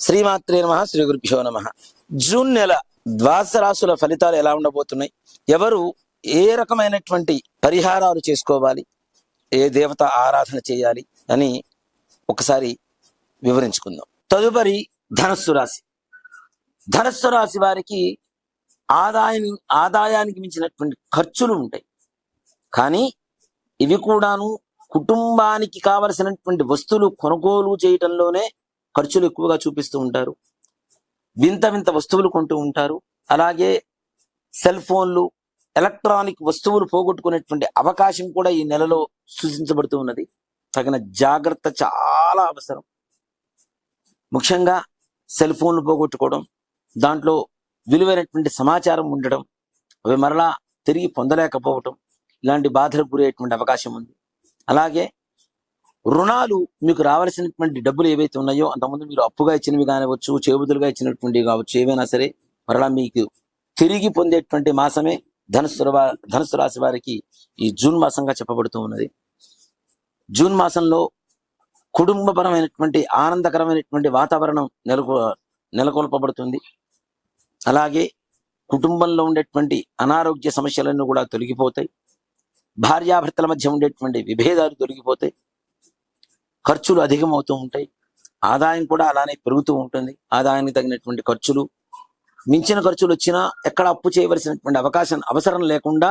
శ్రీమాత్రే నమ శ్రీ గురుభ్యో నమ. జూన్ నెల ద్వాదశ రాశుల ఫలితాలు ఎలా ఉండబోతున్నాయి? ఎవరు ఏ రకమైనటువంటి పరిహారాలు చేసుకోవాలి? ఏ దేవత ఆరాధన చేయాలి? అని ఒకసారి వివరించుకుందాం. తదుపరి ధనస్సు రాశి. ధనస్సు రాశి వారికి ఆదాయం ఆదాయానికి మించినటువంటి ఖర్చులు ఉంటాయి. కానీ ఇవి కూడాను కుటుంబానికి కావలసినటువంటి వస్తువులు కొనుగోలు చేయటంలోనే ఖర్చులు ఎక్కువగా చూపిస్తూ ఉంటారు. వింత వింత వస్తువులు కొంటూ ఉంటారు. అలాగే సెల్ ఫోన్లు ఎలక్ట్రానిక్ వస్తువులు పోగొట్టుకునేటువంటి అవకాశం కూడా ఈ నెలలో సూచించబడుతూ ఉన్నది. తగిన జాగ్రత్త చాలా అవసరం. ముఖ్యంగా సెల్ ఫోన్లు పోగొట్టుకోవడం దాంట్లో విలువైనటువంటి సమాచారం ఉండడం అవి మరలా తిరిగి పొందలేకపోవటం ఇలాంటి బాధలకు గురయ్యేటువంటి అవకాశం ఉంది. అలాగే రుణాలు మీకు రావాల్సినటువంటి డబ్బులు ఏవైతే ఉన్నాయో అంతకుముందు మీరు అప్పుగా ఇచ్చినవి కానివచ్చు చేబుదులుగా ఇచ్చినటువంటివి కావచ్చు ఏవైనా సరే మరలా మీకు తిరిగి పొందేటువంటి మాసమే ధనుసు ధనుసు రాశి వారికి ఈ జూన్ మాసంగా చెప్పబడుతూ ఉన్నది. జూన్ మాసంలో కుటుంబపరమైనటువంటి ఆనందకరమైనటువంటి వాతావరణం నెలకొ నెలకొల్పబడుతుంది. అలాగే కుటుంబంలో ఉండేటువంటి అనారోగ్య సమస్యలన్నీ కూడా తొలగిపోతాయి. భార్యాభర్తల మధ్య ఉండేటువంటి విభేదాలు తొలగిపోతాయి. ఖర్చులు అధికమవుతూ ఉంటాయి. ఆదాయం కూడా అలానే పెరుగుతూ ఉంటుంది. ఆదాయానికి తగినటువంటి ఖర్చులు మించిన ఖర్చులు వచ్చినా ఎక్కడ అప్పు చేయవలసినటువంటి అవకాశం అవసరం లేకుండా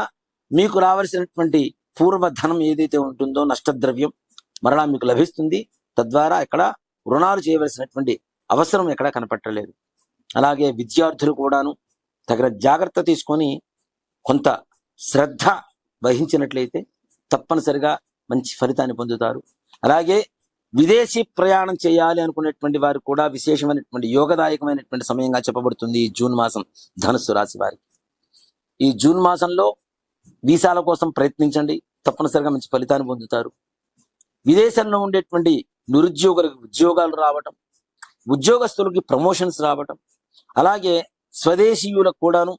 మీకు రావలసినటువంటి పూర్వ ధనం ఏదైతే ఉంటుందో నష్టద్రవ్యం మరలా మీకు లభిస్తుంది. తద్వారా ఎక్కడ రుణాలు చేయవలసినటువంటి అవసరం ఎక్కడ కనపట్టలేదు. అలాగే విద్యార్థులు కూడాను తగిన జాగ్రత్త తీసుకొని కొంత శ్రద్ధ వహించినట్లయితే తప్పనిసరిగా మంచి ఫలితాన్ని పొందుతారు. అలాగే విదేశీ ప్రయాణం చేయాలి అనుకునేటువంటి వారు కూడా విశేషమైనటువంటి యోగదాయకమైనటువంటి సమయంగా చెప్పబడుతుంది ఈ జూన్ మాసం ధనుస్సు రాశి వారికి. ఈ జూన్ మాసంలో వీసాల కోసం ప్రయత్నించండి. తప్పనిసరిగా మంచి ఫలితాన్ని పొందుతారు. విదేశంలో ఉండేటువంటి నిరుద్యోగులకు ఉద్యోగాలు రావటం ఉద్యోగస్తులకి ప్రమోషన్స్ రావటం అలాగే స్వదేశీయులకు కూడాను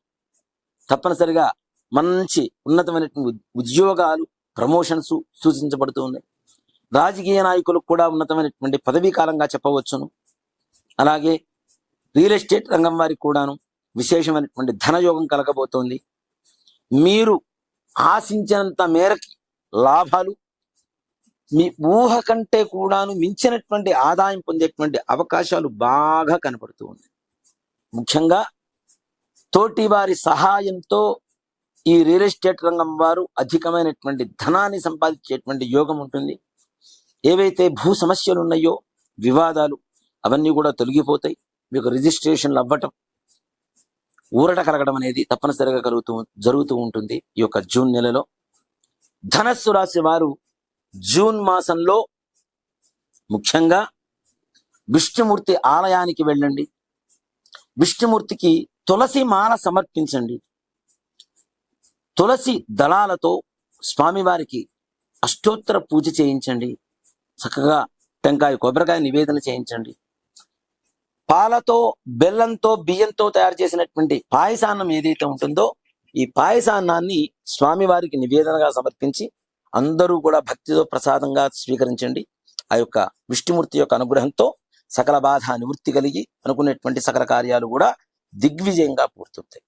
తప్పనిసరిగా మంచి ఉన్నతమైనటువంటి ఉద్యోగాలు ప్రమోషన్స్ సూచించబడుతూ ఉన్నాయి. రాజకీయ నాయకులకు కూడా ఉన్నతమైనటువంటి పదవీ కాలంగా చెప్పవచ్చును. అలాగే రియల్ ఎస్టేట్ రంగం వారికి కూడాను విశేషమైనటువంటి ధనయోగం కలగబోతోంది. మీరు ఆశించినంత మేరకి లాభాలు మీ ఊహ కంటే కూడాను మించినటువంటి ఆదాయం పొందేటువంటి అవకాశాలు బాగా కనపడుతూ ఉన్నాయి. ముఖ్యంగా తోటి వారి సహాయంతో ఈ రియల్ ఎస్టేట్ రంగం వారు అధికమైనటువంటి ధనాన్ని సంపాదించేటువంటి యోగం ఉంటుంది. ఏవైతే భూ సమస్యలు ఉన్నాయో వివాదాలు అవన్నీ కూడా తొలగిపోతాయి. మీకు రిజిస్ట్రేషన్లు అవ్వటం ఊరట కలగడం అనేది తప్పనిసరిగా కలుగుతూ జరుగుతూ ఉంటుంది ఈ యొక్క జూన్ నెలలో. ధనస్సు రాశి వారు జూన్ మాసంలో ముఖ్యంగా విష్ణుమూర్తి ఆలయానికి వెళ్ళండి. విష్ణుమూర్తికి తులసి మాల సమర్పించండి. తులసి దళాలతో స్వామివారికి అష్టోత్తర పూజ చేయించండి. చక్కగా టెంకాయ కొబ్బరికాయ నివేదన చేయించండి. పాలతో బెల్లంతో బియ్యంతో తయారు చేసినటువంటి పాయసాన్నం ఏదైతే ఉంటుందో ఈ పాయసాన్నాన్ని స్వామివారికి నివేదనగా సమర్పించి అందరూ కూడా భక్తితో ప్రసాదంగా స్వీకరించండి. ఆ యొక్క విష్ణుమూర్తి యొక్క అనుగ్రహంతో సకల బాధ నివృత్తి కలిగి అనుకునేటువంటి సకల కార్యాలు కూడా దిగ్విజయంగా పూర్తవుతాయి.